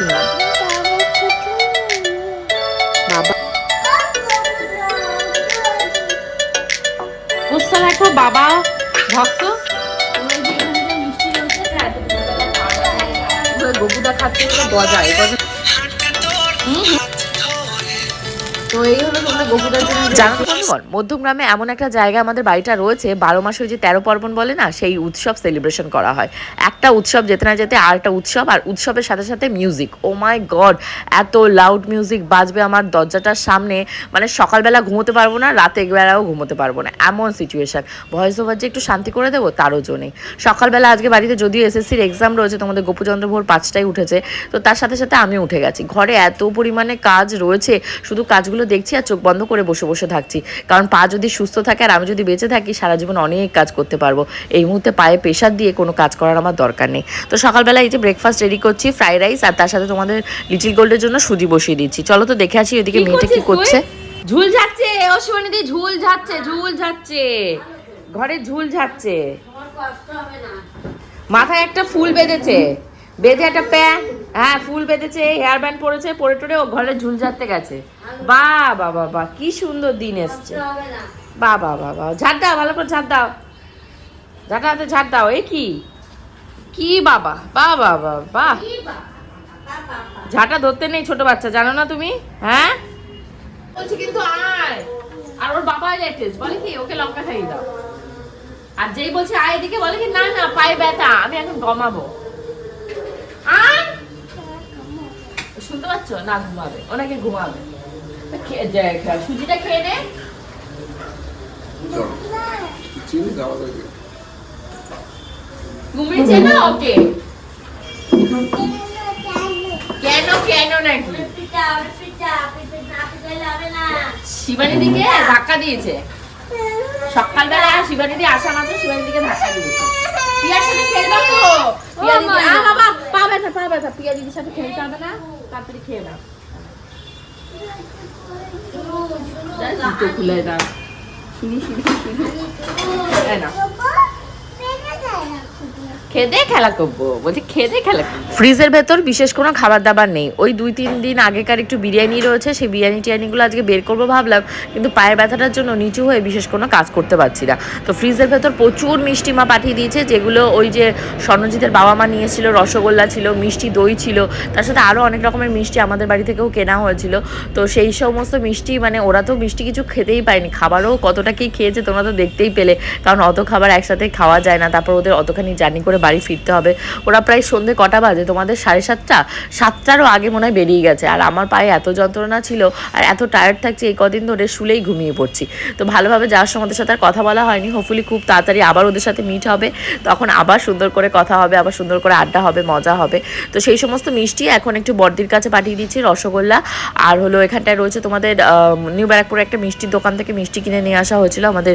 পাচ্ছি না। বাবা বুঝতে দেখো বাবা। ভক্ত গপুদা খাচ্ছে গজা গজা হুম। তো এই হলো তোমরা জন্য মধ্যমগ্রামে এমন একটা জায়গা আমাদের বাড়িটা রয়েছে, বারো মাসের যে তেরো পার্বণ বলে না, সেই উৎসব সেলিব্রেশন করা হয়। একটা উৎসব যেতে না যেতে আর একটা উৎসব, আর উৎসবের সাথে সাথে মিউজিক ও মাই গড এত লাউড মিউজিক বাজবে আমার দরজাটার সামনে। মানে সকালবেলা ঘুমোতে পারব না, রাতে বেলাও ঘুমোতে পারব না। এমন সিচুয়েশন ভয়েস ওভার যে একটু শান্তি করে দেবো, তারও জো নেই। সকালবেলা আজকে বাড়িতে যদিও এসএসসির এক্সাম রয়েছে, তোমাদের গোপুচন্দ্র ভোর পাঁচটায় উঠেছে, তো তার সাথে সাথে আমি উঠে গেছি। ঘরে এত পরিমাণে কাজ রয়েছে, শুধু কাজগুলো দেখছি আর চোখ বন্ধ করে বসে বসে থাকছি। কারণ পা যদি সুস্থ থাকে আর আমি যদি বেঁচে থাকি সারা জীবন অনেক কাজ করতে পারব। এই মুহূর্তে পায়ে প্রেশার দিয়ে কোনো কাজ করার আমার দরকার নেই। তো সকালবেলা এই যে ব্রেকফাস্ট রেডি করছি ফ্রাইড রাইস আর তার সাথে তোমাদের লিটিল গোল্ডের জন্য সুজি বসিয়ে দিচ্ছি। চলো তো দেখে আসি ওইদিকে মেয়েটা কি করছে? ঝুল যাচ্ছে ও শিবানীদি ঝুল যাচ্ছে ঝুল যাচ্ছে ঘরে ঝুল যাচ্ছে মাথায় একটা ফুল বেঁধেছে। বেঁধে একটা প্যান্ট হ্যাঁ ফুল বেঁধেছে হেয়ার ব্যান্ড পরেছে, পরে টরে ও ঘরে ঝুল ঝাড়তে গেছে। বা বা বা কি সুন্দর দিন এসছে। বা বা বা ঝাড় দাও, ভালো করে ঝাড় দাও। ঝাড় হাতে ঝাড় দাও, এ কি? কি বাবা, বা বা বা বা। ঝাঁটা ধরতে নেই ছোট বাচ্চা, জানো না তুমি? হ্যাঁ? বলছি কিন্তু আয়। আর ওর বাবা লেটেস্ট, বলে কি, ওকে লঙ্কা খাইয়ে দাও। আর যেই বলছে আয় এদিকে, বলে কি, না না, পায়ে ব্যথা, আমি এখন গমাবো শুনতে পাচ্ছ? না ঘুমাবে। ওনাকে ঘুমাবে। সুজিটা খেয়ে নে। ঘুমিয়েছে ওকে? কেন কেন নাকি? শিবানী দিকে ধাক্কা দিয়েছে। সকালবেলা শিবানী দি আসা মাত্র শিবানী দিকে ধাক্কা দিয়েছে। পিয়ার সাথে খেলবা তো। বাবা পিয়া দিদির সাথে খেলতে হবে না তাড়াতাড়ি খেয়ে নাও। জুতো খুলে দাও। নাও। খেদে খেলা করব, বলছি খেদে খেলা করব। ফ্রিজের ভেতর বিশেষ কোনো খাবার দাবার নেই। ওই দুই তিন দিন আগেকার একটু বিরিয়ানি রয়েছে, সেই বিরিয়ানি টিয়ানিগুলো আজকে বের করব ভাবলাম, কিন্তু পায়ের ব্যথাটার জন্য নিচু হয়ে বিশেষ কোনো কাজ করতে পারছি না। তো ফ্রিজের ভেতর প্রচুর মিষ্টি মা পাঠিয়ে দিয়েছে, যেগুলো ওই যে স্বর্ণজিতের বাবা মা নিয়ে এসেছিল রসগোল্লা ছিল, মিষ্টি দই ছিল, তার সাথে আরও অনেক রকমের মিষ্টি আমাদের বাড়ি থেকেও কেনা হয়েছিল। তো সেই সমস্ত মিষ্টি মানে ওরা তো মিষ্টি কিছু খেতেই পায়নি, খাবারও কতটা কি খেয়েছে তোমরা তো দেখতেই পেলে, কারণ অত খাবার একসাথে খাওয়া যায় না, তারপর ওদের অতখানি জার্নি করে বাড়ি ফিরতে হবে। ওরা প্রায় সন্ধে কটা বাজে, তোমাদের সাড়ে সাতটা? সাতটারও আগে মনে হয় বেরিয়ে গেছে। আর আমার পায়ে এত যন্ত্রণা ছিল আর এত টায়ার্ড থাকছে, এই কদিন ধরে শুলেই ঘুমিয়ে পড়ছি। তো ভালোভাবে যাওয়ার সময় ওদের সাথে আর কথা বলা হয়নি। হোপফুলি খুব তাড়াতাড়ি আবার ওদের সাথে মিট হবে। তখন আবার সুন্দর করে কথা হবে, আবার সুন্দর করে আড্ডা হবে, মজা হবে। তো সেই সমস্ত মিষ্টি এখন একটু বর্দির কাছে পাঠিয়ে দিচ্ছি, রসগোল্লা। আর হলো এখানটায় রয়েছে তোমাদের নিউ ব্যারাকপুরে একটা মিষ্টির দোকান থেকে মিষ্টি কিনে নিয়ে আসা হয়েছিল আমাদের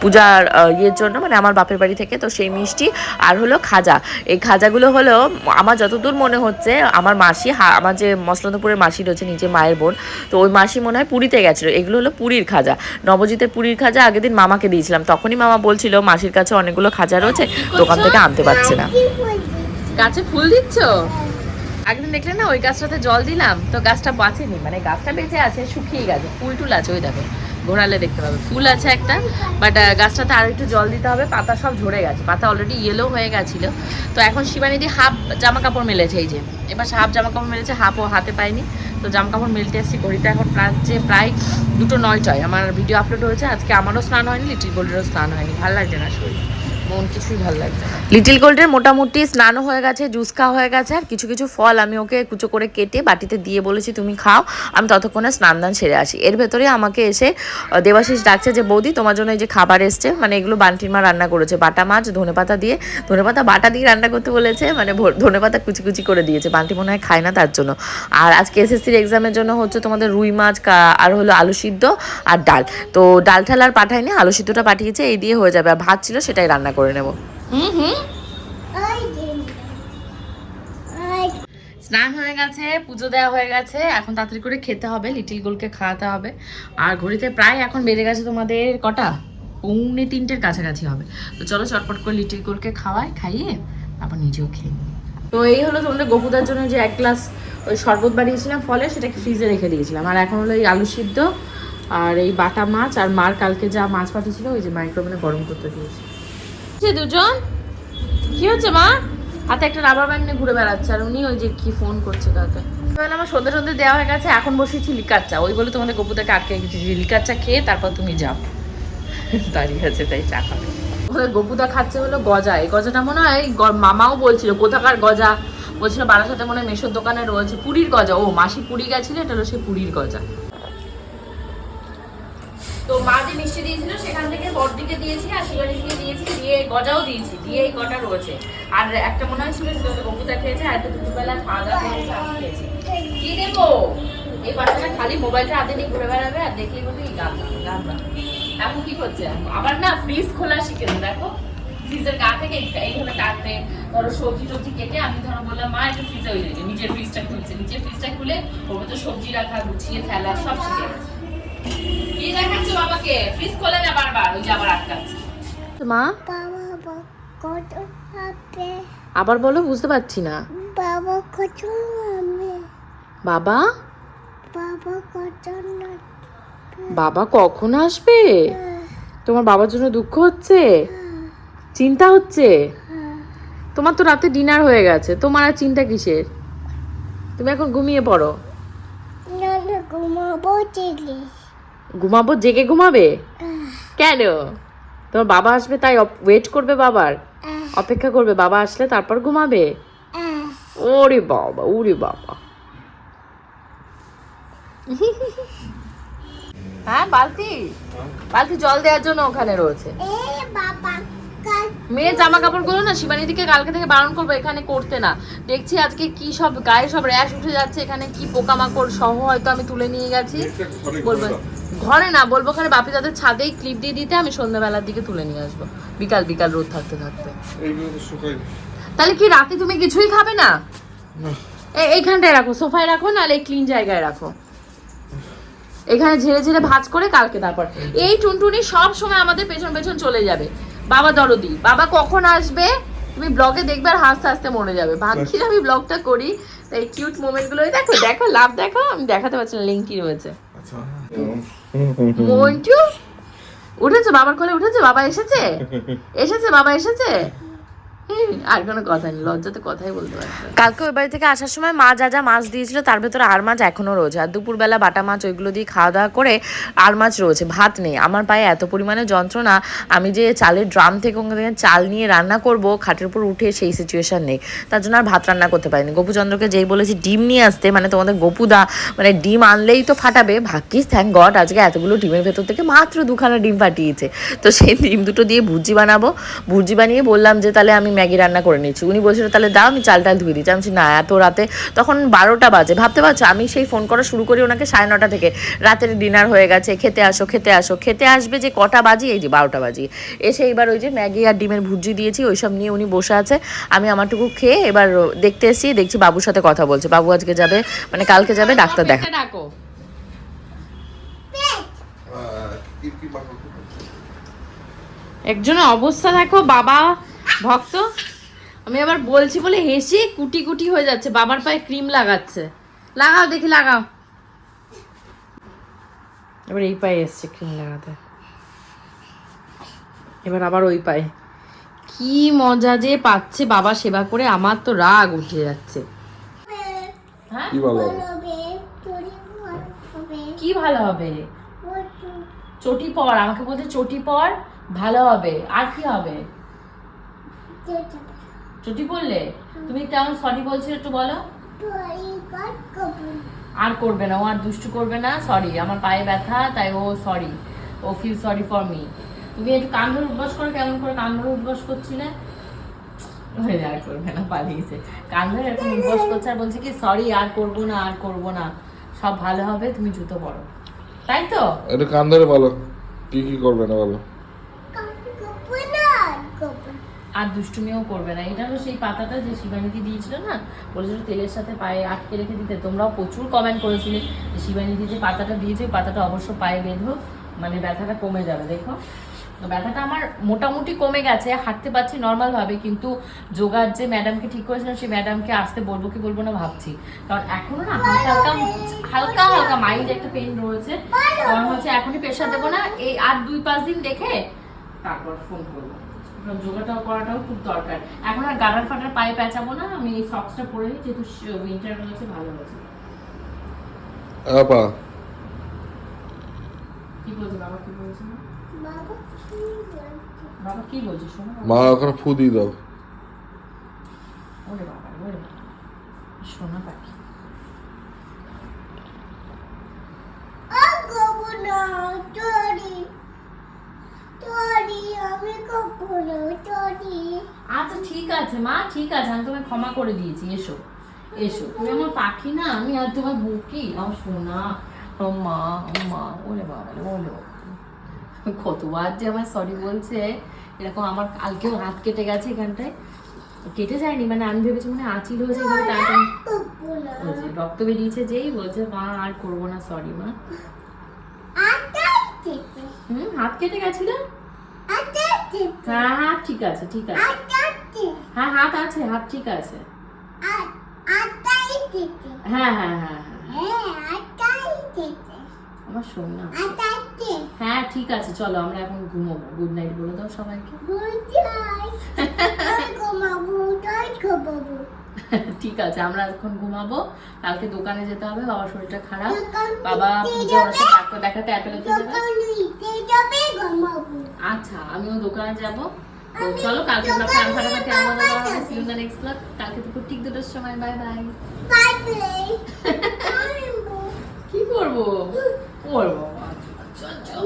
পূজার ইয়ের জন্য মানে আমার বাপের বাড়ি থেকে। তো সেই মিষ্টি আর হলো খাজা। এই খাজাগুলো হলো, আমার যতদূর মনে হচ্ছে, আমার মাসি আমার যে মসলন্দপুরের মাসি রয়েছে নিজে মায়ের বোন, তো ওই মাসি মনে হয় পুরীতে গেছিল। এগুলো হলো পুরীর খাজা। নবজিতের পুরীর খাজা আগের দিন মামাকে দিয়েছিলাম। তখনই মামা বলছিল, মাসির কাছে অনেকগুলো খাজা রয়েছে, দোকান থেকে আনতে পারছে না। গাছে ফুল দিচ্ছ? একদিন দেখলে না, ওই গাছটাতে জল দিলাম, তো গাছটা বাঁচেনি। মানে গাছটা বেঁচে আছে, শুকিয়ে গেছে, ফুল টুল আছে ওই দেখো। ঘোরালে দেখতে পাবে। ফুল আছে একটা বাট গাছটাতে আর একটু জল দিতে হবে, পাতা সব ঝরে গেছে। পাতা অলরেডি ইয়েলো হয়ে গেছিল। তো এখন শিবানিদি হাফ জামা কাপড় মেলেছে, এই যে। এবার হাফ জামা কাপড় মেলেছে হাফও হাতে পায়নি। তো জামা কাপড় মেলতে আসছি ঘড়িতে এখন প্রাচ্ছে প্রায় দুটো নয়টায়। আমার ভিডিও আপলোড হয়েছে, আজকে আমারও স্নান হয়নি লিটিল গোল্ডেরও স্নান হয়নি। ভালো লাগছে না শরীর। লিটিল গোল্ডের মোটামুটি স্নানও হয়ে গেছে জুস খাওয়া হয়ে গেছে, আর কিছু কিছু ফল আমি ওকে কুচো করে কেটে বাটিতে দিয়ে বলেছি, তুমি খাও, আমি ততক্ষণে স্নান দান সেরে আসি। এর ভেতরে আমাকে এসে দেবাশিস ডাকছে যে, বৌদি, তোমার জন্য এই যে খাবার এসছে মানে এগুলো বান্টির মা রান্না করেছে, বাটা মাছ, ধনেপাতা দিয়ে, ধনেপাতা বাটা দিয়ে রান্না করতে বলেছে মানে ভো- ধনেপাতা কুচি কুচি করে দিয়েছে। বান্টি মনে হয় খায় না তার জন্য। আর আজকে এসএসসির এক্সামের জন্য হচ্ছে তোমাদের রুই মাছ আর হলো আলু সিদ্ধ আর ডাল। তো ডাল ঠাল আর পাঠায়নি, আলু সিদ্ধটা পাঠিয়েছে, এই দিয়ে হয়ে যাবে। আর ভাত ছিল সেটাই রান্না করে নেব। হুম হুম। স্নান হয়ে গেছে পুজো দেওয়া হয়ে গেছে। এখন তাড়াতাড়ি করে খেতে হবে লিটিল গোলকে খাওয়াতে হবে। আর ঘড়িতে প্রায় এখন বেজে গেছে তোমাদের কটা? পৌনে তিনটের কাছাকাছি হবে। তো চলো চটপট করে লিটিল গোলকে খাওয়াই খাইয়ে তারপর নিজেও খেয়ে নিই। তো এই হলো তোমাদের গোপুদার জন্য যে এক গ্লাস ওই শরবত বানিয়েছিলাম ফলে সেটাকে ফ্রিজে রেখে দিয়েছিলাম। আর এখন হলো এই আলু সিদ্ধ আর এই বাটা মাছ আর মার কালকে যা মাছ পাঠিয়েছিল ওই যে মাইক্রোওভেনে গরম করতে দিয়েছি। দুজন? কি হচ্ছে মা? হাতে একটা রাবার ব্যান্ড নিয়ে ঘুরে বেড়াচ্ছে আর উনি ওই যে কি ফোন করছে কাকে? তাহলে আমার সন্ধ্যে সন্ধ্যে দেওয়া হয়ে গেছে এখন বসেছি লিকার চা। ওই বলে তোমাদের গপুটাকে আটকে যে লিকার চা খেয়ে তারপর তুমি যাও। দাঁড়িয়ে আছে তাই চা খাবে। গপুদা খাচ্ছে হলো গজা। এই গজাটা মনে হয় মামাও বলছিল কোথাকার গজা? বলছিল বারাসাতে মনে হয় মেশোর দোকানে রয়েছে পুরীর গজা। ও মাসি পুরী গেছিল এটা হলো সেই পুরীর গজা। তো মা যে মিষ্টি দিয়েছিল, সেখান থেকে বড়দিকে দিয়েছি আর শিবানীকে দিয়েছি, দিয়ে গজাও দিয়েছি, দিয়ে এই কটা রয়েছে। আর একটা মনে হয় ছিল সেটা হচ্ছে গপুদা খেয়েছে, আর একটা দুপুরবেলা খাওয়া দাওয়া খেয়েছি। কি দেবো? এই বাচ্চাটা খালি মোবাইলটা হাতে নিয়ে ঘুরে বেড়াবে আর দেখলেই বলবে, এই গান গান। এখন কি করছে? আবার না ফ্রিজ খোলা শিখেছে দেখো। ফ্রিজের গা থেকে এই- এইভাবে টানতে ধরো সবজি টবজি কেটে আমি ধরো বললাম, মা, একটু ফ্রিজে ওই যে নিজের ফ্রিজটা খুলছে, নিজের ফ্রিজটা খুলে ওর মধ্যে সবজি রাখা, গুছিয়ে ফেলা, সব শিখে গেছে। কি দেখাচ্ছে বাবাকে? ফ্রিজ খোলে না বারবার ওই যে আবার আটকাচ্ছে। মা? বাবা কত হবে আবার বলো বুঝতে পারছি না। বাবা কত আমি বাবা? বাবা কত বাবা কখন আসবে? তোমার বাবার জন্য দুঃখ হচ্ছে? চিন্তা হচ্ছে? তোমার তো রাতে ডিনার হয়ে গেছে। তোমার আর চিন্তা কিসের? তুমি এখন ঘুমিয়ে পড়ো। না না ঘুমাবো চিলি ঘুমাবো? জেগে ঘুমাবে? কেন? তোমার বাবা আসবে তাই ওয়েট করবে বাবার। অপেক্ষা করবে বাবা আসলে তারপর ঘুমাবে। ওরে বাবা ওরে বাবা। হ্যাঁ বালতি? বালতি জল দেওয়ার জন্য ওখানে রয়েছে। মেয়ের জামা কাপড়গুলো না শিবানীদিকে কালকে থেকে বারণ করব এখানে করতে না। দেখছি আজকে কি সব গায়ে সব র্যাশ উঠে যাচ্ছে এখানে কি পোকামাকড় সহ হয়তো আমি তুলে নিয়ে গেছি। বলব ঘরে না বলব ওখানে বাপি তাদের ছাদেই ক্লিপ দিয়ে দিতে আমি সন্ধ্যাবেলার দিকে তুলে নিয়ে আসব। বিকাল বিকাল রোদ থাকতে থাকতে। তাহলে কি রাতে তুমি কিছুই খাবে না? এইখানটায় রাখো সোফায় রাখো নাহলে ক্লিন জায়গায় রাখো। এখানে ঝেড়ে ঝেড়ে ভাজ করে কালকে তারপর। এই টুনটুনি সব সময় আমাদের পেছন পেছন চলে যাবে। বাবা দরদি বাবা কখন আসবে? তুমি ব্লগে দেখবে আর হাসতে হাসতে মরে যাবে। ভাবছি না আমি ব্লগটা করি তাই কিউট মোমেন্টগুলো দেখো দেখো লাভ দেখো আমি দেখাতে পারছি না লিঙ্কি রয়েছে। আচ্ছা। মন্টু? উঠেছে? বাবার কোলে উঠেছে? বাবা এসেছে? এসেছে? বাবা এসেছে? আর কোনো কথা নেই, লজ্জাতে কথাই বলতে পারছি কালকে ওই বাড়ি থেকে আসার সময় মা যা যা মাছ দিয়েছিল, তার ভেতরে আর মাছ এখনও রয়েছে। আর দুপুরবেলা বাটা মাছ ওইগুলো দিয়ে খাওয়া দাওয়া করে আর মাছ রয়েছে, ভাত নেই। আমার পায়ে এত পরিমাণে যন্ত্রণা, আমি যে চালের ড্রাম থেকে ওখান চাল নিয়ে রান্না করব, খাটের উপর উঠে সেই সিচুয়েশন নেই। তার জন্য আর ভাত রান্না করতে পারিনি। গোপুচন্দ্রকে যেই বলেছি, ডিম নিয়ে আসতে মানে তোমাদের গোপুদা মানে ডিম আনলেই তো ফাটাবে। ভাগ্যিস থ্যাংক গড আজকে এতগুলো ডিমের ভেতর থেকে মাত্র দুখানা ডিম ফাটিয়েছে। তো সেই ডিম দুটো দিয়ে ভুজি বানাবো। ভুজি বানিয়ে বললাম যে, তাহলে আমি ম্যাগি রান্না করে নিয়েছি। উনি বলছিল তাহলে দাও আমি চাল টাল ধুয়ে দিচ্ছি। আমি না এত রাতে তখন বারোটা বাজে। ভাবতে পারছ আমি সেই ফোন করা শুরু করি ওনাকে সাড়ে নটা থেকে। রাতের ডিনার হয়ে গেছে খেতে আসো খেতে আসো। খেতে আসবে যে কটা বাজি এই যে বারোটা বাজি। এসে এবার ওই যে ম্যাগি আর ডিমের ভুজি দিয়েছি ওইসব নিয়ে উনি বসে আছে। আমি আমারটুকু খেয়ে এবার দেখতে এসেছি দেখছি বাবুর সাথে কথা বলছে। বাবু আজকে যাবে মানে কালকে যাবে ডাক্তার দেখা। পেটে ডাকো। কি কি বাবা একজনের অবস্থা দেখো বাবা ভক্ত? আমি আবার বলছি বলে হেসে কুটি কুটি হয়ে যাচ্ছে বাবার পায়ে ক্রিম লাগাচ্ছে। লাগাও দেখি লাগাও। এবার এই পায়ে এসছে ক্রিম লাগাতে। এবার আবার ওই পায়ে। কি মজা যে পাচ্ছে বাবা সেবা করে আমার তো রাগ উঠে যাচ্ছে। হ্যাঁ? কি ভালো হবে? হবে চুরি হবে। কি ভালো হবে? চটি পর আমাকে বলছে চটি পর ভালো হবে। আর কি হবে? চটি পড়লে? তুমি কেমন সরি বলছো একটু বলো। আর করবে না ও আর দুষ্টু করবে না সরি আমার পায়ে ব্যথা তাই ও sorry oh feel sorry for me তুমি একটু কান ধরে উদ্বাস করো কেমন করে কান ধরে উদ্বাস করছিলে? আর করবে না পালিয়েছে কান ধরে এরকম উদ্বাস করছে আর বলছে কি সরি আর করব না আর করব না। সব ভালো হবে তুমি জুতো পরো। তাই তো? এটা কান ধরে বলো কি কি করবে না বলো কাট কবুল না কবুল আর দুষ্টুমিও করবে না। এটা হলো সেই পাতাটা যে শিবানীকে দিয়েছিল না? বলেছিল তেলের সাথে পায়ে আটকে রেখে দিতে। তোমরাও প্রচুর কমেন্ট করেছিলে যে শিবানীদি যে পাতাটা দিয়েছে পাতাটা অবশ্য পায়ে বেঁধো মানে ব্যথাটা কমে যাবে, দেখো। ব্যথাটা আমার মোটামুটি কমে গেছে, হাঁটতে পারছি নর্মালভাবে কিন্তু যোগার যে ম্যাডামকে ঠিক করেছিলাম, সেই ম্যাডামকে আসতে বলব কি বলব না ভাবছি। কারণ এখনও না হালকা হালকা হালকা হালকা মাইন্ড একটা পেন রয়েছে। কারণ হচ্ছে এখনই প্রেশার দেবো না, এই আর দুই পাঁচ দিন দেখে তারপর ফোন করব। যোগাটাও করাটাও খুব দরকার। এখন আর গাডার ফাটার পায়ে পেঁচাবো না আমি এই সক্সটা পরে নিই যেহেতু উইন্টার রয়েছে ভালো হয়েছে আপা। কি বলছে বাবা কি বলছে? বাবা কি বলছে বাবা কি বলছে? শোনো বাবা। মা ওখানে ফু দিয়ে দাও। ওরে বাবা ওরে বাবা। সোনা পাখি চরি আমি খাব না চরি আচ্ছা ঠিক আছে মা ঠিক আছে আমি তোমায় ক্ষমা করে দিয়েছি এসো এসো। তুমি আমার পাখি না আমি আর তোমার বুকি। আমার সোনা মা মা ওরে বাবা ওরে কতবার যে আমার সরি বলছে এরকম আমার কালকেও হাত কেটে গেছে এখানটায়। কেটে যায়নি মানে আমি ভেবেছি মানে আঁচিল হয়েছে যে রক্ত বেরিয়েছে যেই বলছে মা আর করব না সরি মা। হুম হাত কেটে গেছিল? হ্যাঁ হাত ঠিক আছে ঠিক আছে। হ্যাঁ হাত আছে হাত ঠিক আছে। হ্যাঁ হ্যাঁ হ্যাঁ হ্যাঁ। হ্যাঁ আমার শোন না। আটাই হ্যাঁ ঠিক আছে চলো আমরা এখন ঘুমোবো। গুড নাইট বলে দাও সবাইকে। ঘুমাবো ঠিক আছে আমরা এখন ঘুমাবো। কালকে দোকানে যেতে হবে বাবার শরীরটা খারাপ। বাবা পুজো? ডাক্তার দেখাতে যাবে ঘুমাবো। আচ্ছা আমিও দোকানে যাব। তো চলো কালকে আমরা দোকানে প্ল্যান ফাটাফাটি বাবা আমাদের হবে সিউ দ্য নেক্সট ব্লগ কালকে দুপুর ঠিক দুটোর সময় বাই বাই বাই বাই কি করব? করব। চল চল।